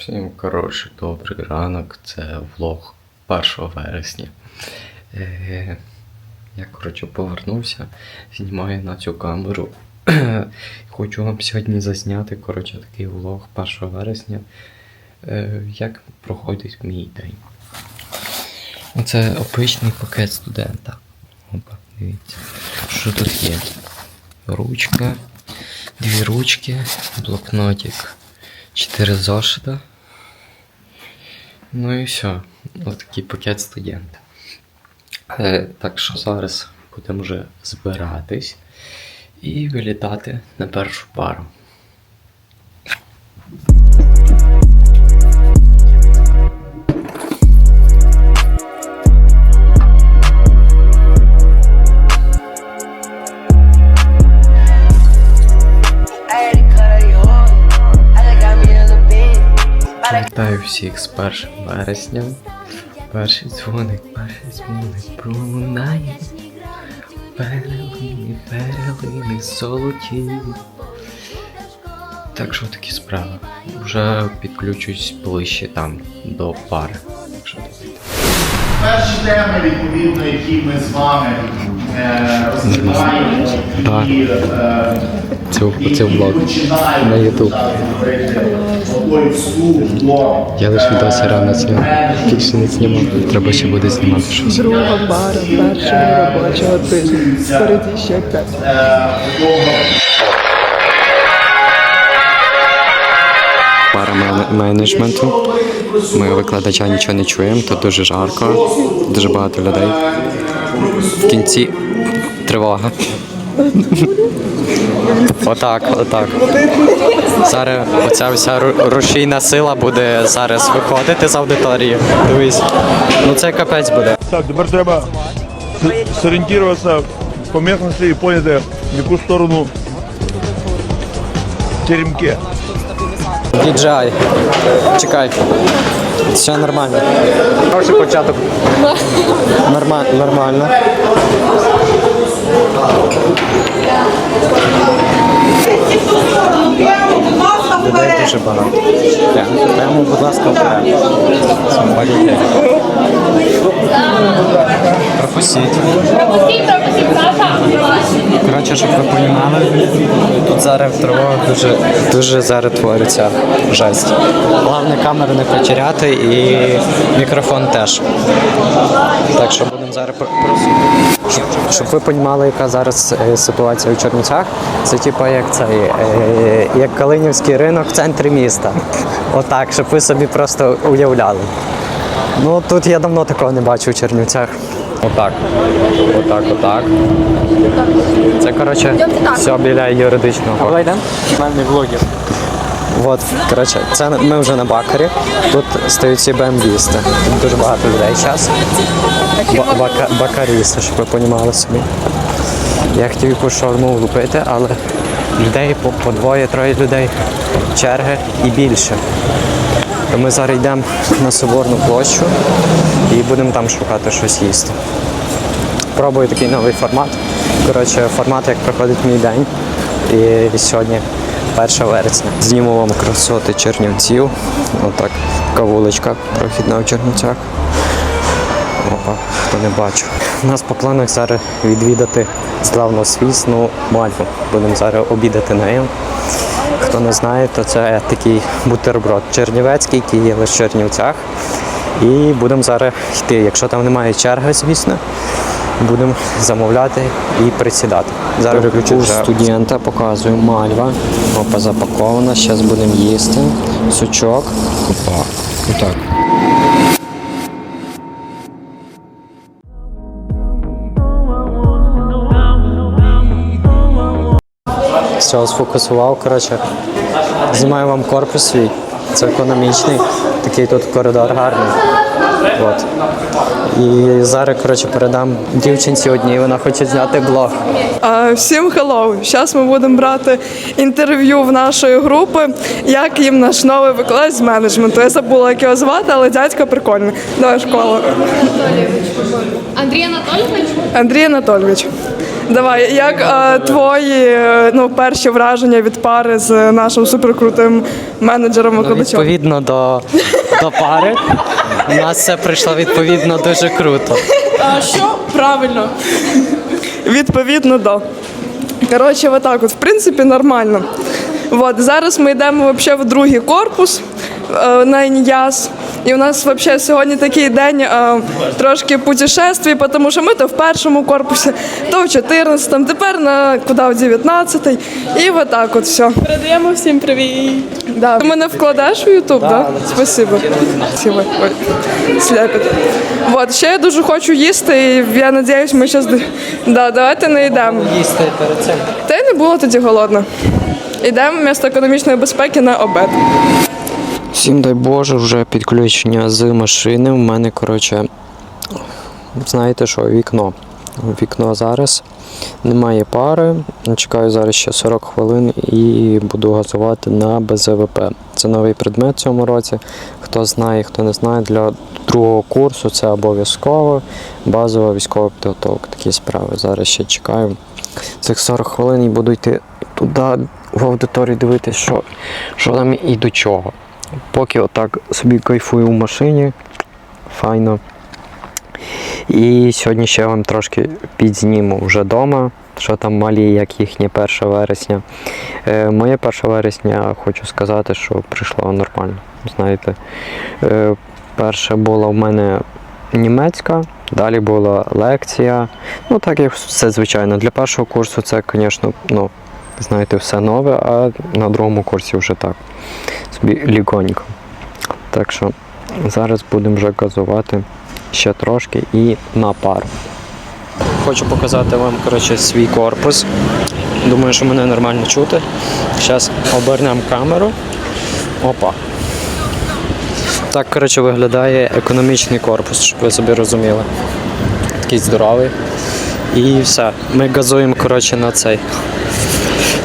Всім коротше, добрий ранок. Це влог 1 вересня. Е, я коротше повернувся, знімаю на цю камеру. Хочу вам сьогодні зазняти коротше, такий влог 1 вересня. Е, як проходить мій день. Оце обичний пакет студента. Опа, дивіться. Що тут є? Ручка, дві ручки, блокнотик, чотири зошита. Ну і все. Ось такий пакет студента. Е, так що зараз будемо вже збиратись і вилітати на першу пару. Вітаю всіх з 1 вересня. Перший дзвоник, перший дзвоник пролунає. Перелини, перелини золоті. Так що такі справи. Вже підключусь ближче там до пари. Перші теми, відповідно, які ми з вами е, розглядаємо Да. і е, Це, це влог починаємо на YouTube. говорити, до Я лише е, досі рано зняв. Більше не знімав. Треба ще буде знімати щось. Друга пара першого робочого тижня. Спереді ще п'ять. е, Пара мен- менеджменту. Ми викладача нічого не чуємо, тут дуже жарко, дуже багато людей. В кінці тривога. Отак, отак. Зараз оця вся рушійна сила буде зараз виходити з аудиторії. Дивись. Ну це капець буде. Так, тепер треба зорієнтуватися по місцевості і поняти, в яку сторону теремки. DJI. Чекай. Все нормально. Хороший початок. Норма- нормально. Людей дуже багато. Прямо, будь ласка, вперед. пропустіть, Пропустіть. Коротше, щоб ви розуміли, тут зараз в тривогах дуже, дуже зараз твориться жесть. Головне камеру не потеряти і мікрофон теж. Так що будемо зараз Щоб, щоб ви розуміли, яка зараз е, ситуація у Чернівцях, це типу як цей, е, як Калинівський ринок в центрі міста. Отак, щоб ви собі просто уявляли. Ну тут я давно такого не бачив у Чернівцях. Отак. Отак, отак. Це коротше все біля юридичного. Давай йдемо. мене влогів. От, коротше, це ми вже на бакарі. Тут стоять всі бембісти. Тут дуже багато людей зараз. Ба- щоб ви розуміли собі. Я хотів якусь шаурму влупити, але людей по, по двоє-троє людей, черги і більше. То ми зараз йдемо на Соборну площу і будемо там шукати щось їсти. Пробую такий новий формат. Коротше, формат, як проходить мій день. І сьогодні 1 вересня. Зніму вам красоти Чернівців. Отак, така вуличка прохідна в Чернівцях. Опа, хто не бачив. У нас по планах зараз відвідати славнозвісну мальву. Будемо зараз обідати нею. Хто не знає, то це такий бутерброд чернівецький, який є лише в Чернівцях. І будемо зараз йти. Якщо там немає черги, звісно, будемо замовляти і присідати. Зараз у студента показую мальва. Опа, запакована. Зараз будемо їсти. Сучок. Опа. Отак. Все, сфокусував. Коротше, знімаю вам корпус свій. Це економічний. Такий тут коридор гарний. От. І зараз, коротше, передам дівчинці одній, вона хоче зняти блог. Всім хеллоу! Зараз ми будемо брати інтерв'ю в нашої групи, як їм наш новий викладач з менеджменту. Я забула, як його звати, але дядька прикольний. Давай школа. Андрій Анатолійович? Андрій Анатольович. Давай, як е, твої е, ну, перші враження від пари з нашим суперкрутим менеджером викладачем? Відповідно до, до пари, у нас все прийшло відповідно дуже круто. А що правильно? Відповідно до. Коротше, отак от, в принципі, нормально. От, зараз ми йдемо взагалі в другий корпус е, на ІНЯС. І у нас взагалі сьогодні такий день е, трошки путешествий, тому що ми то в першому корпусі, то в 14-му, тепер на куди в 19-й. І отак от все. Передаємо всім привіт. Да. Ти мене вкладеш в Ютуб, так? Да? Спасибо. Спасибо. Ой. Вот, ще я дуже хочу їсти, і я надіюсь, ми зараз... Да, давайте не йдемо. Їсти перед цим. Та й не було тоді голодно. Йдемо вмісто економічної безпеки на обед. Всім дай Боже, вже підключення з машини. У мене, коротше, знаєте що, вікно. Вікно зараз. Немає пари. Чекаю зараз ще 40 хвилин і буду газувати на БЗВП. Це новий предмет в цьому році. Хто знає, хто не знає, для другого курсу це обов'язково. Базова військова підготовка. Такі справи. Зараз ще чекаю цих 40 хвилин і буду йти туди в аудиторію дивитися, що, що там і до чого. Поки отак собі кайфую в машині. Файно. І сьогодні ще вам трошки підзніму вже вдома, що там малі, як їхнє 1 вересня. Е, моє 1 вересня хочу сказати, що прийшло нормально. Знаєте, е, перше була в мене німецька, далі була лекція. Ну, так як все звичайно. Для першого курсу це, звісно, ну, знаєте, все нове, а на другому курсі вже так. Собі лігонько. Так що зараз будемо вже газувати ще трошки і на пару. Хочу показати вам коротше, свій корпус. Думаю, що мене нормально чути. Зараз обернемо камеру. Опа. Так, коротше, виглядає економічний корпус, щоб ви собі розуміли. Такий здоровий. І все. Ми газуємо коротше, на цей.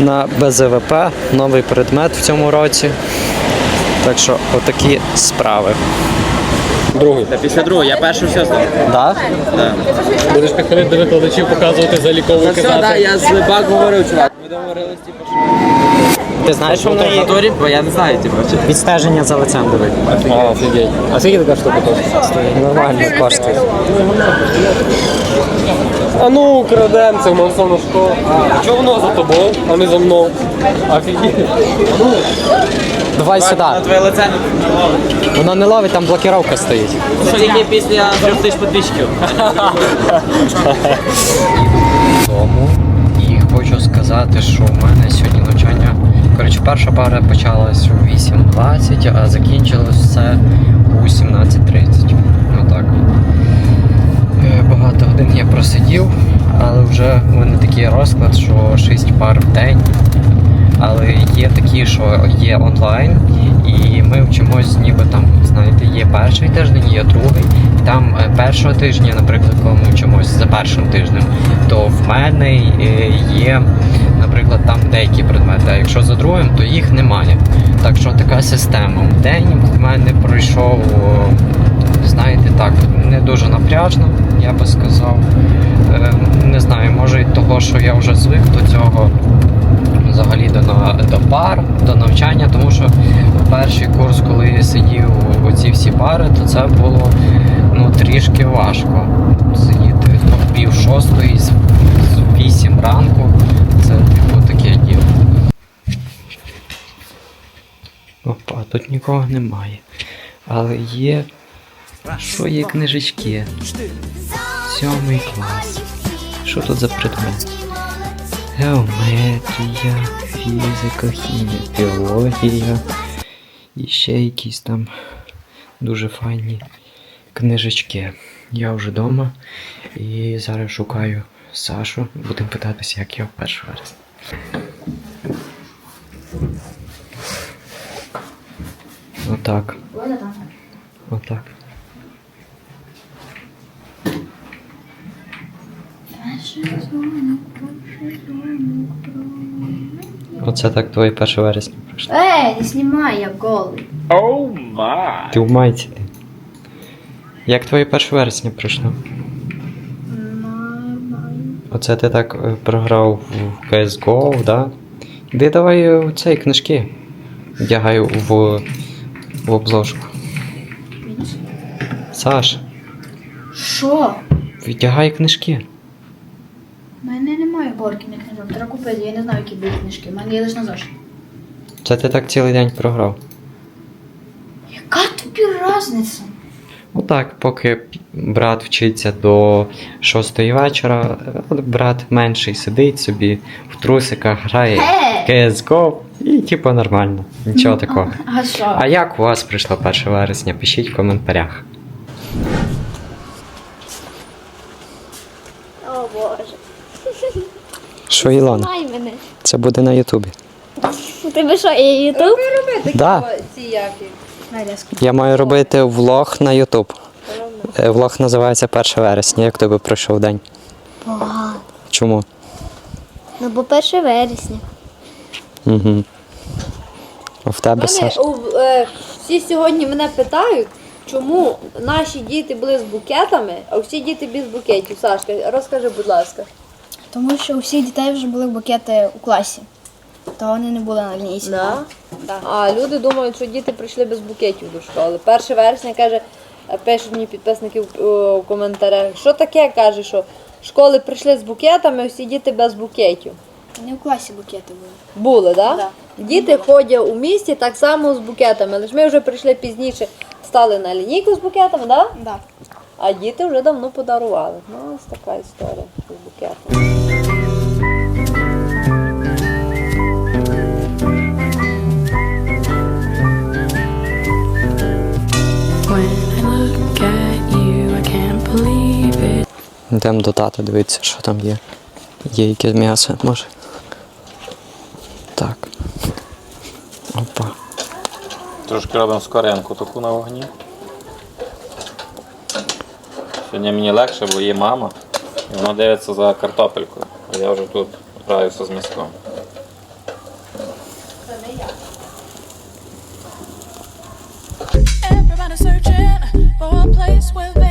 На БЗВП, новий предмет в цьому році. Так що отакі справи. Другий. Та після другого, я перший все знав. Да? Будеш підходити до викладачів, показувати заліковий казати. Все, так, я з Бак говорив, чувак. Ми домовились, типу, що... Ти знаєш, що в неї Моторі, бо я не знаю, типу. відстеження за лицем дивить. А, офігеть. А скільки така штука коштує? Нормально коштує. А ну, крадем, це масовна школа. А чого воно за тобою, а не за мною? Офігеть. Давай сюди. Твоє лице Воно не ловить, там блокіровка стоїть. Це Тільки після трьох тисяч підписчиків. Тому і хочу сказати, що в мене сьогодні навчання. Коротше, перша пара почалась у 8.20, а закінчилось все у 17.30. Е, Багато годин я просидів, але вже в мене такий розклад, що 6 пар в день. Але є такі, що є онлайн, і ми вчимось, ніби там, знаєте, є перший тиждень, є другий. Там е, першого тижня, наприклад, коли ми вчимось за першим тижнем, то в мене е, є, наприклад, там деякі предмети. А якщо за другим, то їх немає. Так що така система. День в мене пройшов, о, знаєте, так, не дуже напряжно, я би сказав. Е, Не знаю, може від того, що я вже звик до цього взагалі до, до пар, до навчання, тому що перший курс, коли я сидів оці всі пари, то це було ну, трішки важко. Сидіти ну, пів шостої, з вісім ранку. Це типу таке діло. Опа, тут нікого немає. Але є. Що є книжечки? Сьомий клас. Що тут за предмет? Геометрія, фізика, хімія, біологія. І ще якісь там дуже файні книжечки. Я вже вдома і зараз шукаю Сашу. Будемо питатися, як його 1 вересня. Отак. Отак. Оце так твоє 1 вересня пройшло. Эй, не снимай, я голый. Ти в майці. ти. Як твоє 1 вересня пройшло? Оце ти так е, програв в CSGO, да? Де давай е, цей книжки. Вдягаю в, в обложку. Саш, Що? вдягай книжки. Горки на книжок. Треба купити, я не знаю, які будуть книжки. У мене є лише на зошит. Це ти так цілий день програв. Яка тобі різниця? Ну так, поки брат вчиться до 6 вечора, брат менший сидить собі в трусиках, грає CSGO і типу нормально. Нічого такого. А що? А як у вас прийшло 1 вересня? Пишіть в коментарях. О боже. Що, Ілона? Знай мене. Це буде на Ютубі. У тебе що, є Ютуб? Да. Я маю робити влог на Ютуб. Е, Влог називається 1 вересня. Як тобі пройшов день? Погано. Чому? Ну, бо 1 вересня. Угу. А в тебе Мене, Саш? у, е, всі сьогодні мене питають, чому наші діти були з букетами, а всі діти без букетів. Сашка, розкажи, будь ласка. Тому що у всіх дітей вже були букети у класі. То вони не були на лінійці. Да? А люди думають, що діти прийшли без букетів до школи. 1 вересня каже, е, пишуть мені підписники в, у коментарях, що таке каже, що школи прийшли з букетами, а всі діти без букетів. Не у класі букети були. Були, так? Да? Діти ходять у місті так само з букетами. Лише ми вже прийшли пізніше, стали на лінійку з букетами, так? Да? Да. А діти вже давно подарували. Ну, ось така історія з букетом. Йдемо до тата, дивитися, що там є. Є якесь м'ясо, може. Так. Опа. Трошки робимо скоринку таку на вогні. Сьогодні мені легше, бо є мама, і вона дивиться за картопелькою. А я вже тут граюся з міском. Everybody searching for a place where they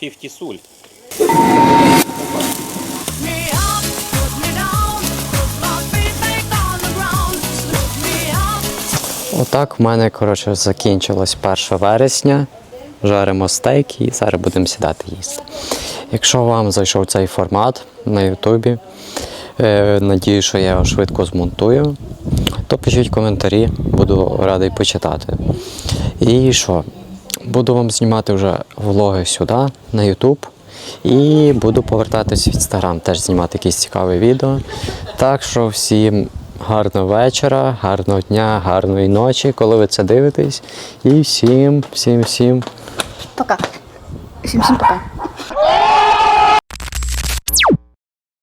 50 суль. Отак в мене коротше, закінчилось 1 вересня. Жаримо стейк і зараз будемо сідати їсти. Якщо вам зайшов цей формат на Ютубі, е, надію, що я його швидко змонтую, то пишіть коментарі, буду радий почитати. І що? Буду вам знімати вже влоги сюди, на YouTube. І буду повертатись в інстаграм, теж знімати якісь цікаві відео. Так що всім гарного вечора, гарного дня, гарної ночі, коли ви це дивитесь. І всім, всім, всім Пока. Всім всім пока.